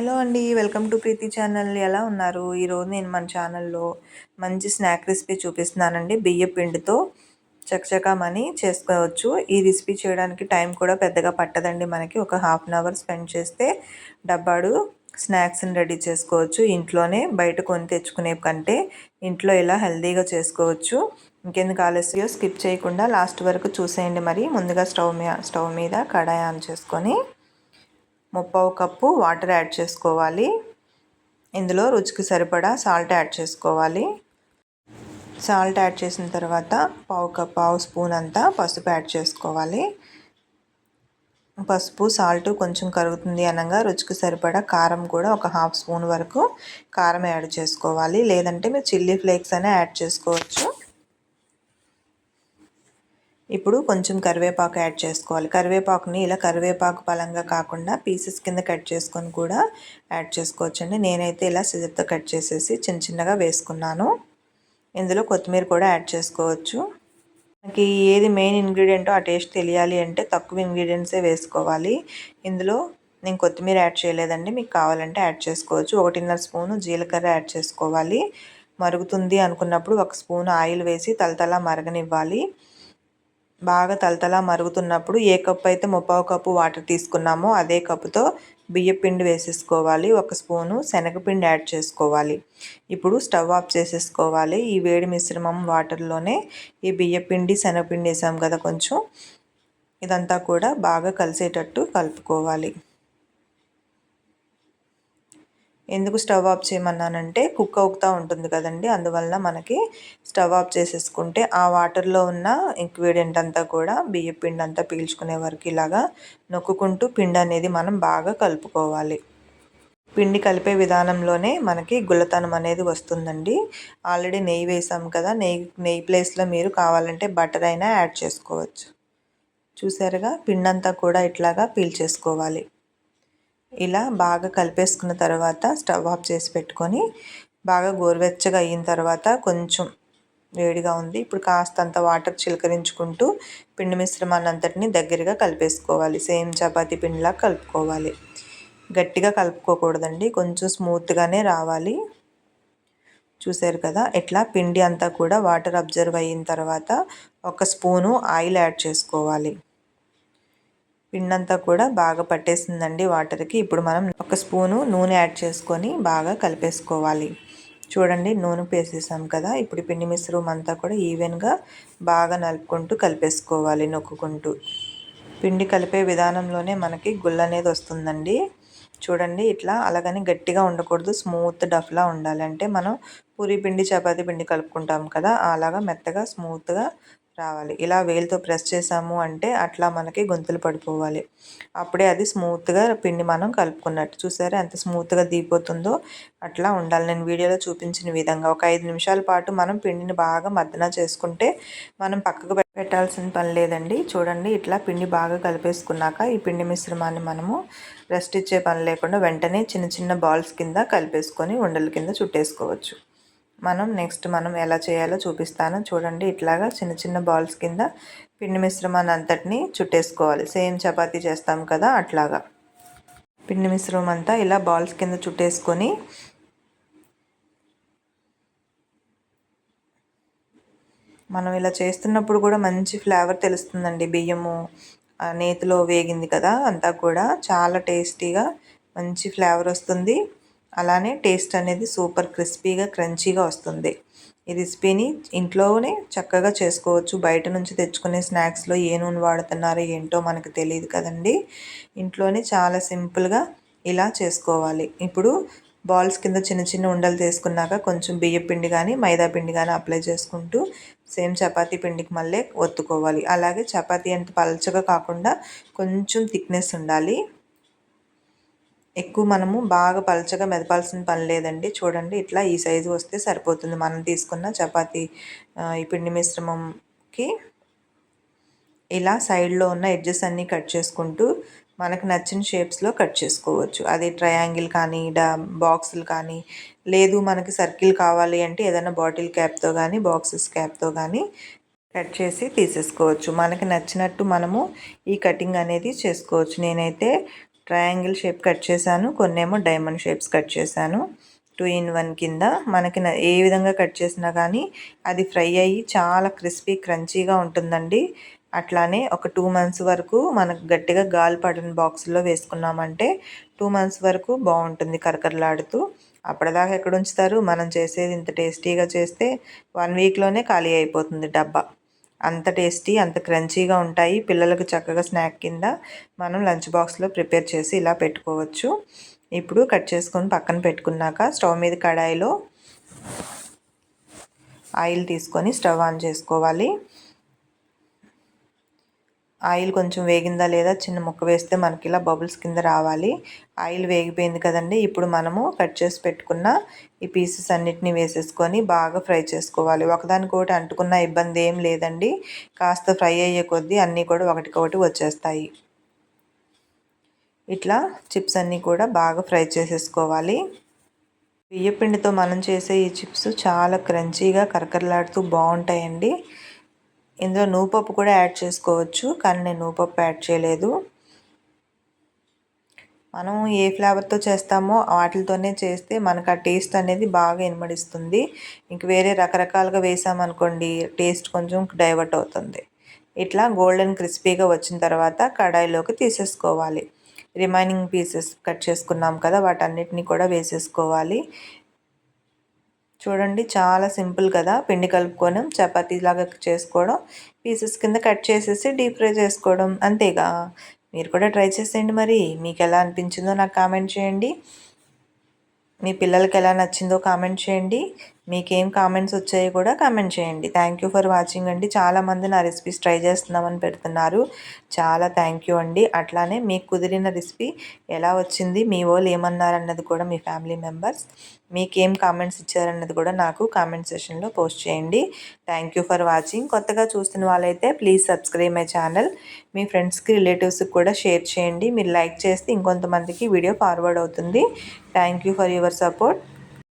Hello అండి welcome to Preethi channel. ఎలా ఉన్నారు? ఈరోజు నేను మన ఛానల్లో మంచి స్నాక్ రెసిపీ చూపిస్తున్నానండి. బియ్య పిండితో చకచకామని చేసుకోవచ్చు. ఈ రెసిపీ చేయడానికి టైం కూడా పెద్దగా పట్టదండి మనకి. ఒక హాఫ్ అన్ అవర్ స్పెండ్ చేస్తే డబ్బాడు స్నాక్స్ని రెడీ చేసుకోవచ్చు. ఇంట్లోనే బయట కొని తెచ్చుకునే కంటే ఇంట్లో ఇలా హెల్తీగా చేసుకోవచ్చు. ఇంకెందుకు ఆలస్యం? స్కిప్ చేయకుండా లాస్ట్ వరకు చూసేయండి మరి. ముందుగా స్టవ్ మీద స్టవ్ మీద కడాయి ఆన్ చేసుకొని ముప్పావు కప్పు వాటర్ యాడ్ చేసుకోవాలి. ఇందులో రుచికి సరిపడా సాల్ట్ యాడ్ చేసుకోవాలి. సాల్ట్ యాడ్ చేసిన తర్వాత పావు కప్ పావు స్పూన్ అంతా పసుపు యాడ్ చేసుకోవాలి. పసుపు సాల్ట్ కొంచెం కరుగుతుంది అనగా రుచికి సరిపడా కారం కూడా ఒక హాఫ్ స్పూన్ వరకు కారం యాడ్ చేసుకోవాలి. లేదంటే మీరు చిల్లీ ఫ్లేక్స్ అనే యాడ్ చేసుకోవచ్చు. ఇప్పుడు కొంచెం కరివేపాకు యాడ్ చేసుకోవాలి. కరివేపాకుని ఇలా కరివేపాకు పలంగా కాకుండా పీసెస్ కింద కట్ చేసుకొని కూడా యాడ్ చేసుకోవచ్చండి. నేనైతే ఇలా సిజర్తో కట్ చేసేసి చిన్న చిన్నగా వేసుకున్నాను. ఇందులో కొత్తిమీర కూడా యాడ్ చేసుకోవచ్చు. మనకి ఏది మెయిన్ ఇంగ్రీడియంటో ఆ టేస్ట్ తెలియాలి అంటే తక్కువ ఇంగ్రీడియంట్సే వేసుకోవాలి. ఇందులో నేను కొత్తిమీర యాడ్ చేయలేదండి. మీకు కావాలంటే యాడ్ చేసుకోవచ్చు. ఒకటిన్నర స్పూను జీలకర్ర యాడ్ చేసుకోవాలి. మరుగుతుంది అనుకున్నప్పుడు ఒక స్పూన్ ఆయిల్ వేసి తలతలా మరగనివ్వాలి. బాగా తలతలా మరుగుతున్నప్పుడు ఏ కప్పు అయితే ముప్పావు కప్పు వాటర్ తీసుకున్నామో అదే కప్పుతో బియ్య పిండి వేసేసుకోవాలి ఒక స్పూను శనగపిండి యాడ్ చేసుకోవాలి. ఇప్పుడు స్టవ్ ఆఫ్ చేసేసుకోవాలి. ఈ వేడి మిశ్రమం వాటర్లోనే ఈ బియ్య పిండి శనగపిండి వేసాం కదా కొంచెం ఇదంతా కూడా బాగా కలిసేటట్టు కలుపుకోవాలి. ఎందుకు స్టవ్ ఆఫ్ చేయమన్నానంటే కుక్ అవుతూ ఉంటుంది కదండి. అందువల్ల మనకి స్టవ్ ఆఫ్ చేసేసుకుంటే ఆ వాటర్లో ఉన్న ఇంక్విడెంట్ అంతా కూడా బియ్య పిండి అంతా పీల్చుకునే వరకు ఇలాగా నొక్కుంటూ పిండి అనేది మనం బాగా కలుపుకోవాలి. పిండి కలిపే విధానంలోనే మనకి గుల్లతనం అనేది వస్తుందండి. ఆల్రెడీ నెయ్యి వేసాం కదా నెయ్యి నెయ్యి ప్లేస్లో మీరు కావాలంటే బటర్ అయినా యాడ్ చేసుకోవచ్చు. చూసారుగా? పిండి అంతా కూడా ఇట్లాగా పీల్చేసుకోవాలి. ఇలా బాగా కలిపేసుకున్న తర్వాత స్టవ్ ఆఫ్ చేసి పెట్టుకొని బాగా గోరువెచ్చగా అయిన తర్వాత కొంచెం వేడిగా ఉంది. ఇప్పుడు కాస్తంత వాటర్ చిలకరించుకుంటూ పిండి మిశ్రమాన్ని అంతటిని దగ్గరగా కలిపేసుకోవాలి. సేమ్ చపాతీ పిండిలా కలుపుకోవాలి. గట్టిగా కలుపుకోకూడదండి. కొంచెం స్మూత్గానే రావాలి. చూసారు కదా? ఇట్లా పిండి అంతా కూడా వాటర్ అబ్జర్వ్ అయిన తర్వాత ఒక స్పూను ఆయిల్ యాడ్ చేసుకోవాలి. పిండంతా కూడా బాగా పట్టేసిందండి వాటర్కి. ఇప్పుడు మనం ఒక స్పూను నూనె యాడ్ చేసుకొని బాగా కలిపేసుకోవాలి. చూడండి నూనె వేసేసాం కదా. ఇప్పుడు పిండి మిశ్రమం అంతా కూడా ఈవెన్గా బాగా నలుపుకుంటూ కలిపేసుకోవాలి నొక్కుంటూ పిండి కలిపే విధానంలోనే మనకి గుల్ల అనేది వస్తుందండి. చూడండి ఇట్లా అలాగని గట్టిగా ఉండకూడదు. స్మూత్ డఫ్లా ఉండాలి. అంటే మనం పూరి పిండి చపాతీ పిండి కలుపుకుంటాం కదా అలాగా మెత్తగా స్మూత్గా రావాలి. ఇలా వేలుతో ప్రెస్ చేసాము అంటే అట్లా మనకి గొంతులు పడిపోవాలి. అప్పుడే అది స్మూత్గా పిండి మనం కలుపుకున్నట్టు. చూసారా ఎంత స్మూత్గా దిగిపోతుందో? అట్లా ఉండాలి. నేను వీడియోలో చూపించిన విధంగా ఒక ఐదు నిమిషాల పాటు మనం పిండిని బాగా మద్దన చేసుకుంటే మనం పక్కకు పెట్టాల్సిన పని లేదండి. చూడండి ఇట్లా పిండి బాగా కలిపేసుకున్నాక ఈ పిండి మిశ్రమాన్ని మనము రెస్ట్ ఇచ్చే పని లేకుండా వెంటనే చిన్న చిన్న బాల్స్ కింద కలిపేసుకొని ఉండల కింద చుట్టేసుకోవచ్చు. మనం నెక్స్ట్ మనం ఎలా చేయాలో చూపిస్తాను. చూడండి ఇట్లాగా చిన్న చిన్న బాల్స్ కింద పిండి మిశ్రమాన్ని అంతటిని చుట్టేసుకోవాలి. సేమ్ చపాతీ చేస్తాం కదా అట్లాగా. పిండి మిశ్రమం అంతా ఇలా బాల్స్ కింద చుట్టేసుకొని మనం ఇలా చేస్తున్నప్పుడు కూడా మంచి ఫ్లేవర్ తెలుస్తుందండి. బియ్యము నేతిలో వేగింది కదా అంతా కూడా చాలా టేస్టీగా మంచి ఫ్లేవర్ వస్తుంది. అలానే టేస్ట్ అనేది సూపర్ క్రిస్పీగా క్రంచీగా వస్తుంది. ఈ రెసిపీని ఇంట్లోనే చక్కగా చేసుకోవచ్చు. బయట నుంచి తెచ్చుకునే స్నాక్స్లో ఏ నూనె వాడుతున్నారో ఏంటో మనకు తెలియదు కదండి. ఇంట్లోనే చాలా సింపుల్గా ఇలా చేసుకోవాలి. ఇప్పుడు బాల్స్ కింద చిన్న చిన్న ఉండలు తీసుకున్నాక కొంచెం బియ్య పిండి కానీ మైదా పిండి కానీ అప్లై చేసుకుంటూ సేమ్ చపాతీ పిండికి మళ్ళీ ఒత్తుకోవాలి. అలాగే చపాతీ అంత పలచగా కాకుండా కొంచెం థిక్నెస్ ఉండాలి. ఎక్కువ మనము బాగా పలచగా మెదపాల్సిన పని లేదండి. చూడండి ఇట్లా ఈ సైజు వస్తే సరిపోతుంది. మనం తీసుకున్న చపాతీ ఈ పిండి మిశ్రమంకి ఇలా సైడ్లో ఉన్న ఎడ్జెస్ అన్నీ కట్ చేసుకుంటూ మనకు నచ్చిన షేప్స్లో కట్ చేసుకోవచ్చు. అది ట్రయాంగిల్ కానీ డా బాక్సులు కానీ లేదు మనకి సర్కిల్ కావాలి అంటే ఏదైనా బాటిల్ క్యాప్తో కానీ బాక్సెస్ క్యాప్తో కానీ కట్ చేసి తీసేసుకోవచ్చు. మనకి నచ్చినట్టు మనము ఈ కటింగ్ అనేది చేసుకోవచ్చు. నేనైతే ట్రయాంగిల్ షేప్ కట్ చేశాను. కొన్నేమో డైమండ్ షేప్స్ కట్ చేశాను. టూ ఇన్ వన్ కింద మనకి ఏ విధంగా కట్ చేసినా కానీ అది ఫ్రై అయ్యి చాలా క్రిస్పీ క్రంచీగా ఉంటుందండి. అట్లానే ఒక టూ మంత్స్ వరకు మనకు గట్టిగా గాలి పడిన బాక్స్లో వేసుకున్నామంటే టూ మంత్స్ వరకు బాగుంటుంది కరకరలాడుతూ. అప్పటిదాకా ఎక్కడ ఉంచుతారు? మనం చేసేది ఇంత టేస్టీగా చేస్తే వన్ వీక్లోనే ఖాళీ అయిపోతుంది డబ్బా. అంత టేస్టీ అంత క్రంచీగా ఉంటాయి. పిల్లలకు చక్కగా స్నాక్ కింద మనం లంచ్ బాక్స్లో ప్రిపేర్ చేసి ఇలా పెట్టుకోవచ్చు. ఇప్పుడు కట్ చేసుకొని పక్కన పెట్టుకున్నాక స్టవ్ మీద కడాయిలో ఆయిల్ తీసుకొని స్టవ్ ఆన్ చేసుకోవాలి. ఆయిల్ కొంచెం వేగిందా లేదా చిన్న ముక్క వేస్తే మనకి ఇలా బబుల్స్ కింద రావాలి. ఆయిల్ వేగిపోయింది కదండి. ఇప్పుడు మనము కట్ చేసి పెట్టుకున్న ఈ పీసెస్ అన్నిటిని వేసేసుకొని బాగా ఫ్రై చేసుకోవాలి. ఒకదానికొకటి అంటుకున్న ఇబ్బంది ఏం లేదండి. కాస్త ఫ్రై అయ్యే కొద్దీ అన్నీ కూడా ఒకటికొకటి వచ్చేస్తాయి. ఇట్లా చిప్స్ అన్నీ కూడా బాగా ఫ్రై చేసేసుకోవాలి. బియ్యపిండితో మనం చేసే ఈ చిప్స్ చాలా క్రంచీగా కరకరలాడుతూ బాగుంటాయండి. ఇందులో నూపప్పు కూడా యాడ్ చేసుకోవచ్చు కానీ నేను నూపప్పు యాడ్ చేయలేదు. మనం ఏ ఫ్లేవర్తో చేస్తామో వాటితోనే చేస్తే మనకు ఆ టేస్ట్ అనేది బాగా ఇనమడిస్తుంది. ఇంక వేరే రకరకాలుగా వేసామనుకోండి టేస్ట్ కొంచెం డైవర్ట్ అవుతుంది. ఇట్లా గోల్డెన్ క్రిస్పీగా వచ్చిన తర్వాత కడాయిలోకి తీసేసుకోవాలి. రిమైనింగ్ పీసెస్ కట్ చేసుకున్నాం కదా వాటన్నిటిని కూడా వేసేసుకోవాలి. చూడండి చాలా సింపుల్ కదా. పిండి కలుపుకొని చపాతీలాగా చేసుకోవడం పీసెస్ కింద కట్ చేసేసి డీప్ ఫ్రై చేసుకోవడం అంతేగా. మీరు కూడా ట్రై చేసేయండి మరి. మీకు ఎలా అనిపించిందో నాకు కామెంట్ చేయండి. మీ పిల్లలకి ఎలా నచ్చిందో కామెంట్ చేయండి. మీకేం కామెంట్స్ వచ్చాయో కూడా కామెంట్ చేయండి. థ్యాంక్ యూ ఫర్ వాచింగ్ అండి. చాలామంది నా రెసిపీస్ ట్రై చేస్తున్నామని పెడుతున్నారు. చాలా థ్యాంక్ యూ అండి. అట్లానే మీకు కుదిరిన రెసిపీ ఎలా వచ్చింది మీ వాళ్ళు ఏమన్నారన్నది కూడా మీ ఫ్యామిలీ మెంబర్స్ మీకేం కామెంట్స్ ఇచ్చారన్నది కూడా నాకు కామెంట్ సెషన్లో పోస్ట్ చేయండి. థ్యాంక్ యూ ఫర్ వాచింగ్ కొత్తగా చూస్తున్న వాళ్ళైతే ప్లీజ్ సబ్స్క్రైబ్ మై ఛానల్ మీ ఫ్రెండ్స్కి రిలేటివ్స్కి కూడా షేర్ చేయండి. మీరు లైక్ చేస్తే ఇంకొంతమందికి వీడియో ఫార్వర్డ్ అవుతుంది. Thank you for your support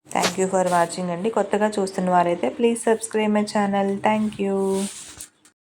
thank you for watching అండి. కొత్తగా చూస్తున్న వారైతే please subscribe my channel thank you